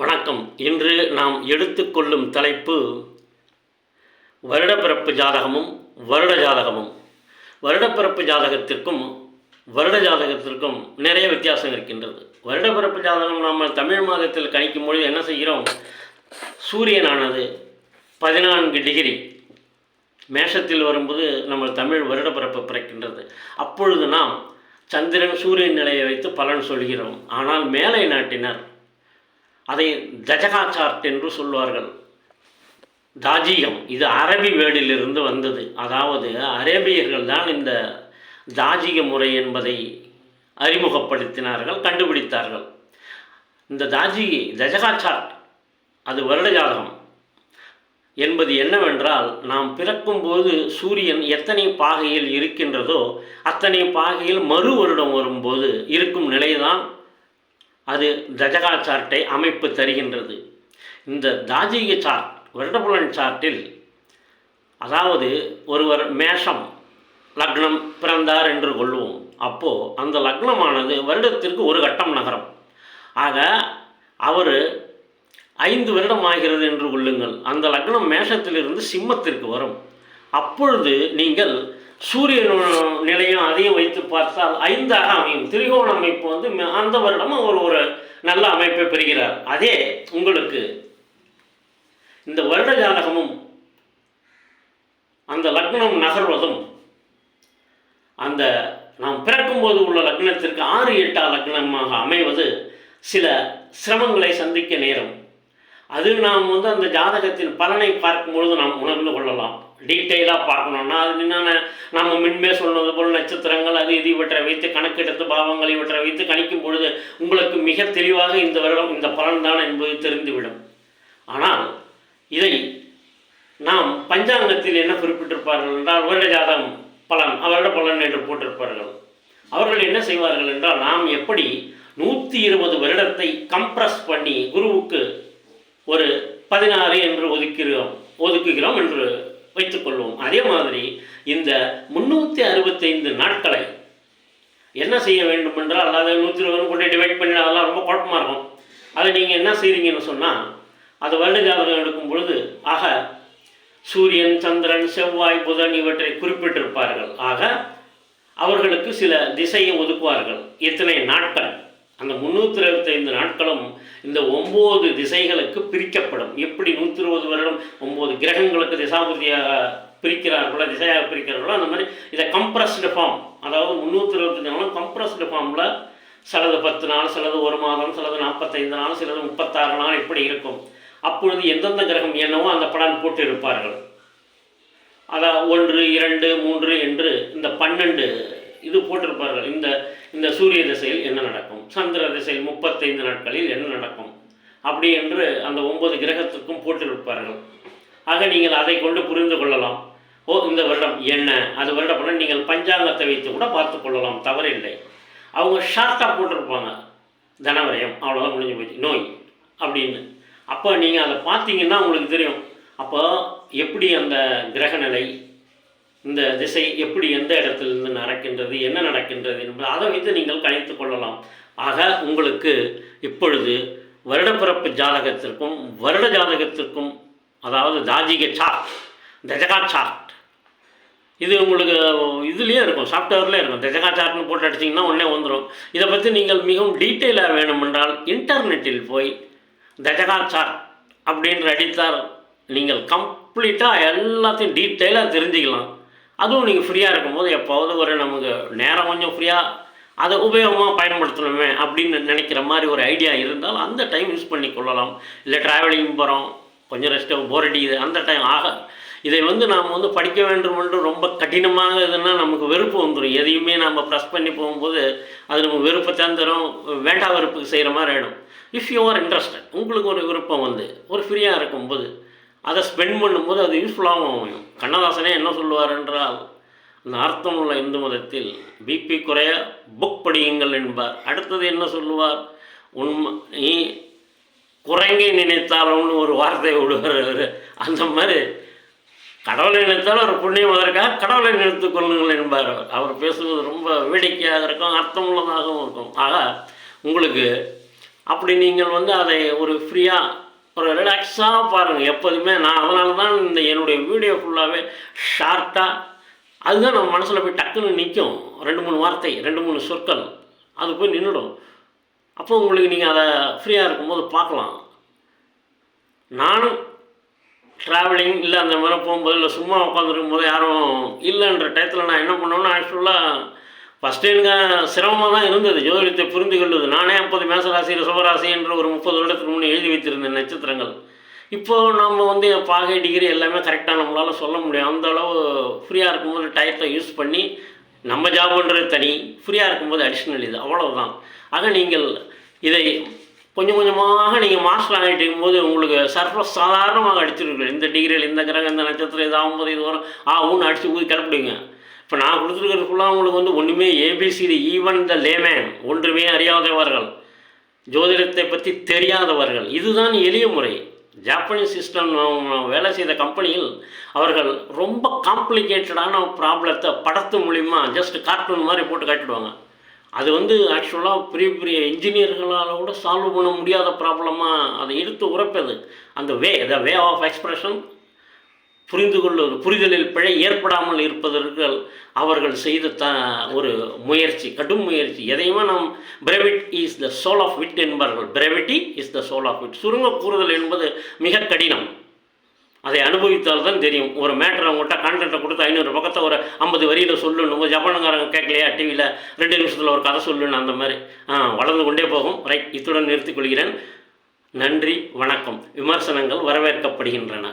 வணக்கம். இன்று நாம் எடுத்துக்கொள்ளும் தலைப்பு வருடப்பிறப்பு ஜாதகமும் வருட ஜாதகமும். வருடப்பிறப்பு ஜாதகத்திற்கும் வருட ஜாதகத்திற்கும் நிறைய வித்தியாசம் இருக்கின்றது. வருடப்பிறப்பு ஜாதகம் நாம் தமிழ் மாதத்தில் கணிக்கும் பொழுது என்ன செய்கிறோம்? சூரியனானது பதினான்கு டிகிரி மேஷத்தில் வரும்போது நம்ம தமிழ் வருடப்பிறப்பு பிறக்கின்றது. அப்பொழுது நாம் சந்திரன் சூரியன் நிலையை வைத்து பலன் சொல்கிறோம். ஆனால் மேலை நாட்டினர் அதை தஜகாச்சார்த் என்று சொல்வார்கள். தாஜிகம் இது அரபி வேர்டிலிருந்து வந்தது. அதாவது அரேபியர்கள் தான் இந்த தாஜிக முறை என்பதை அறிமுகப்படுத்தினார்கள் கண்டுபிடித்தார்கள். இந்த தாஜி தஜகாச்சார்ட் அது வருட ஜாதகம் என்பது என்னவென்றால் நாம் பிறக்கும்போது சூரியன் எத்தனை பாகையில் இருக்கின்றதோ அத்தனை பாகையில் மறு வருடம் வரும்போது இருக்கும் நிலைதான் அது தஜகா சார்ட்டை அமைப்பு தருகின்றது. இந்த தாஜீக சார்ட் வருடபுலன் சார்ட்டில் அதாவது ஒருவர் மேஷம் லக்னம் பிறந்தார் என்று கொள்வோம். அப்போது அந்த லக்னமானது வருடத்திற்கு ஒரு கட்டம் நகரம். ஆக அவர் ஐந்து வருடம் ஆகிறது என்று கொள்ளுங்கள். அந்த லக்னம் மேஷத்திலிருந்து சிம்மத்திற்கு வரும். அப்பொழுது நீங்கள் சூரியன் நிலையம் அதையும் வைத்து பார்த்தால் ஐந்தாக அமையும். திரிகோண அமைப்பு வந்து அந்த வருடம் அவர் ஒரு நல்ல அமைப்பை பெறுகிறார். அதே உங்களுக்கு இந்த வருட ஜாதகமும் அந்த லக்னம் நகர்வதும் அந்த நாம் பிறக்கும்போது உள்ள லக்னத்திற்கு ஆறு எட்டா லக்னமாக அமைவது சில சிரமங்களை சந்திக்க நேரும். அது நாம் வந்து அந்த ஜாதகத்தின் பலனை பார்க்கும்பொழுது நாம் உணர்ந்து கொள்ளலாம். டீட்டெயிலாக பார்க்கணும்னா அது என்னென்ன நம்ம முன்பே சொன்னது போல் நட்சத்திரங்கள் அது இது இவற்றை வைத்து கணக்கெடுத்து பாவங்கள் இவற்றை வைத்து கணிக்கும் பொழுது உங்களுக்கு மிக தெளிவாக இந்த வருடம் இந்த பலன் தான் என்பது தெரிந்துவிடும். ஆனால் இதை நாம் பஞ்சாங்கத்தில் என்ன குறிப்பிட்டிருப்பார்கள் என்றால் வருட ஜாதகம் பலன் அவரிட பலன் என்று போட்டிருப்பார்கள். அவர்கள் என்ன செய்வார்கள் என்றால் நாம் எப்படி நூற்றி இருபது வருடத்தை கம்ப்ரஸ் பண்ணி குருவுக்கு ஒரு பதினாறு என்று ஒதுக்கிறோம் ஒதுக்குகிறோம் என்று வைத்துக்கொள்வோம் அதே மாதிரி இந்த முன்னூற்றி அறுபத்தைந்து நாட்களை என்ன செய்ய வேண்டும் என்றால் அதை நூற்றி இருபது கொண்டு டிவைட் பண்ணி அதெல்லாம் ரொம்ப குழப்பமாக இருக்கும். அதை நீங்கள் என்ன செய்கிறீங்கன்னு சொன்னால் அது வருட ஜாதகம் எடுக்கும் பொழுது ஆக சூரியன் சந்திரன் செவ்வாய் புதன் இவற்றை குறிப்பிட்டிருப்பார்கள். ஆக அவர்களுக்கு சில திசையை ஒதுக்குவார்கள். எத்தனை நாட்கள்? அந்த முந்நூற்றி இருபத்தைந்து நாட்களும் இந்த ஒம்பது திசைகளுக்கு பிரிக்கப்படும். எப்படி நூற்றி இருபது வருடம் ஒம்பது கிரகங்களுக்கு திசாபுதியாக பிரிக்கிறார்களோ திசையாக பிரிக்கிறார்களோ அந்த மாதிரி இதை கம்ப்ரஸ்டு ஃபார்ம் அதாவது முந்நூற்றி இருபத்தஞ்சு நாளும் கம்ப்ரஸ்டு ஃபார்மில் சிலது பத்து நாள் சிலது ஒரு மாதம் சிலது நாற்பத்தைந்து நாள் சிலது முப்பத்தாறு நாள் இப்படி இருக்கும். அப்பொழுது எந்தெந்த கிரகம் என்னவோ அந்த படம் போட்டு இருப்பார்கள். அதான் ஒன்று இரண்டு மூன்று என்று இந்த பன்னெண்டு இது போட்டிருப்பார்கள். இந்த இந்த சூரிய திசையில் என்ன நடக்கும்? சந்திர திசையில் முப்பத்தைந்து நாட்களில் என்ன நடக்கும்? அப்படி என்று அந்த ஒன்பது கிரகத்திற்கும் போட்டிருப்பார்கள். ஆக நீங்கள் அதை கொண்டு புரிந்து கொள்ளலாம். ஓ இந்த வருடம் என்ன? அது வருடம் பலன் நீங்கள் பஞ்சாங்கத்தை வைத்து கூட பார்த்து கொள்ளலாம். தவறில்லை அவங்க ஷார்ட்டாக போட்டிருப்பாங்க. தனவரயம். அவ்வளோதான் முடிஞ்சு போச்சு. நோய். அப்படின்னு. அப்போ நீங்கள் அதை பார்த்தீங்கன்னா உங்களுக்கு தெரியும். அப்போ எப்படி அந்த கிரகநிலை இந்த திசை எப்படி எந்த இடத்திலிருந்து நடக்கின்றது என்ன நடக்கின்றது என்பது அதை வைத்து நீங்கள் கணித்து கொள்ளலாம். ஆக உங்களுக்கு இப்பொழுது வருடப்பிறப்பு ஜாதகத்திற்கும் வருட ஜாதகத்திற்கும் அதாவது தாஜிக சார்ட் தஜகா சார்ட் இது உங்களுக்கு இதுலேயே இருக்கும் சாஃப்ட்வேர்லேயே இருக்கும். தஜகா சார்ட்னு போட்டு அடிச்சிங்கன்னா உடனே வந்துடும் இதை பற்றி நீங்கள் மிகவும் டீட்டெயிலாக வேணுமென்றால் இன்டர்நெட்டில் போய் தஜகா சார்ட் அப்படின்ற அடித்தால் நீங்கள் கம்ப்ளீட்டாக எல்லாத்தையும் டீட்டெயிலாக தெரிஞ்சுக்கலாம். அதுவும் நீங்கள் ஃப்ரீயாக இருக்கும்போது எப்போவது ஒரு நமக்கு நேரம் கொஞ்சம் ஃப்ரீயாக அதை உபயோகமாக பயன்படுத்தணுமே அப்படின்னு நினைக்கிற மாதிரி ஒரு ஐடியா இருந்தால் அந்த டைம் யூஸ் பண்ணி கொள்ளலாம். இல்லை ட்ராவலிங் போகிறோம் கொஞ்சம் ரெஸ்ட்டு போர் அடிக்குது அந்த டைம் ஆக இதை வந்து நாம் வந்து படிக்க வேண்டும் என்று ரொம்ப கடினமாக இதுன்னா நமக்கு வெறுப்பு வந்துடும் எதையுமே நம்ம ப்ரெஸ் பண்ணி போகும்போது அது நமக்கு வெறுப்பை தந்துடும் வேண்டா வெறுப்புக்கு செய்கிற மாதிரி ஆகிடும் இஃப் யூ ஆர் இன்ட்ரெஸ்டட் உங்களுக்கு ஒரு விருப்பம் வந்து ஒரு ஃப்ரீயாக இருக்கும்போது அதை ஸ்பெண்ட் பண்ணும்போது அது யூஸ்ஃபுல்லாகவும் அமையும். கண்ணதாசனே என்ன சொல்லுவார் என்றால் அந்த அர்த்தம் உள்ள இந்து மதத்தில் பிபி குறைய புக் படியுங்கள் என்பார். அடுத்தது என்ன சொல்லுவார்? உண்மை நீ குரங்கை நினைத்தாலும்னு ஒரு வார்த்தை விடுவார் அவர். அந்த மாதிரி கடவுளை நினைத்தாலும் ஒரு புண்ணியம் அதற்காக கடவுளை நினைத்து கொள்ளுங்கள் என்பார் அவர். அவர் பேசுவது ரொம்ப வேடிக்கையாக இருக்கும் அர்த்தமுள்ளதாகவும் இருக்கும். ஆக உங்களுக்கு அப்படி நீங்கள் வந்து அதை ஒரு ஃப்ரீயாக ஒரு ரிலாக்ஸாக பாருங்கள் எப்போதுமே நான் அதனால தான் இந்த என்னுடைய வீடியோ ஃபுல்லாகவே ஷார்ட்டாக அதுதான் நம்ம மனசில் போய் டக்குன்னு நிற்கும் ரெண்டு மூணு வார்த்தை ரெண்டு மூணு சொற்கள் அது போய் நின்றுடும் அப்போ உங்களுக்கு நீங்கள் அதை ஃப்ரீயாக இருக்கும்போது பார்க்கலாம். நானும் ட்ராவலிங் இல்லை அந்த மாதிரி போகும்போது இல்லை சும்மா உட்காந்துருக்கும் போது யாரும் இல்லைன்ற டயத்தில் நான் என்ன பண்ணோன்னா ஆக்சுவலாக ஃபஸ்ட்டு எனக்கு சிரமமாக தான் இருந்தது. ஜோதிடத்தை புரிந்து கொள்வது. நானே அப்போது மேசராசி ரிஷபராசி என்ற ஒரு முப்பது வருடத்துக்கு முன்னே எழுதி வைத்திருந்தேன் நட்சத்திரங்கள். இப்போது நம்ம வந்து பாகை டிகிரி எல்லாமே கரெக்டாக நம்மளால் சொல்ல முடியும். அந்த அளவு ஃப்ரீயாக இருக்கும்போது டயத்தை யூஸ் பண்ணி நம்ம ஜாப்ன்றது தனி. ஃப்ரீயாக இருக்கும்போது அடிஷ்னல் இது. அவ்வளோதான் ஆக நீங்கள் இதை கொஞ்சம் கொஞ்சமாக நீங்கள் மாஸ்டர் ஆகிட்டு இருக்கும்போது உங்களுக்கு சர்வ சாதாரணமாக அடிச்சிருக்கீங்க இந்த டிகிரியில் இந்த கிரகம் இந்த நட்சத்திரம் இது ஆகும்போது இது வரும். ஆ ஊன்னு அடித்து ஊதி கிளப்பிடுங்க இப்போ நான் கொடுத்துருக்கிறது ஃபுல்லாக அவங்களுக்கு வந்து ஒன்றுமே ஏபிசிடி ஈவன் த லேமேன் ஒன்றுமே அறியாதவர்கள் ஜோதிடத்தை பற்றி தெரியாதவர்கள். இதுதான் எளிய முறை. ஜாப்பனீஸ் சிஸ்டம் வேலை செய்த கம்பெனியில் அவர்கள் ரொம்ப காம்ப்ளிகேட்டடான ப்ராப்ளத்தை படத்து மூலிமா ஜஸ்ட் கார்ட்டூன் மாதிரி போட்டு காட்டிடுவாங்க. அது வந்து ஆக்சுவலாக பெரிய பெரிய இன்ஜினியர்களால் கூட சால்வ் பண்ண முடியாத ப்ராப்ளமாக அதை எடுத்து உரைப்பது. அந்த வே த வே ஆஃப் எக்ஸ்ப்ரெஷன் புரிந்து கொள்ள புரிதலில் பிழை ஏற்படாமல் இருப்பதற்கு அவர்கள் செய்த த ஒரு முயற்சி கடும் முயற்சி. எதையுமே நாம் brevity is the soul of wit என்பார்கள். Brevity is the soul of wit சுருங்க கூறுதல் என்பது மிக கடினம். அதை அனுபவித்தால் தான் தெரியும். ஒரு மேட்டர் அவங்ககிட்ட கான்டென்ட்டை கொடுத்து ஐநூறு பக்கத்தை ஒரு ஐம்பது வரியில் சொல்லணும் ஜப்பானுக்காரங்க கேட்கலையா டிவியில் ரெண்டு நிமிஷத்தில் ஒரு கதை சொல்லணும் அந்த மாதிரி. ஆ வளர்ந்து கொண்டே போகும். ரைட் இத்துடன் நிறுத்திக் கொள்கிறேன். நன்றி வணக்கம். விமர்சனங்கள் வரவேற்கப்படுகின்றன.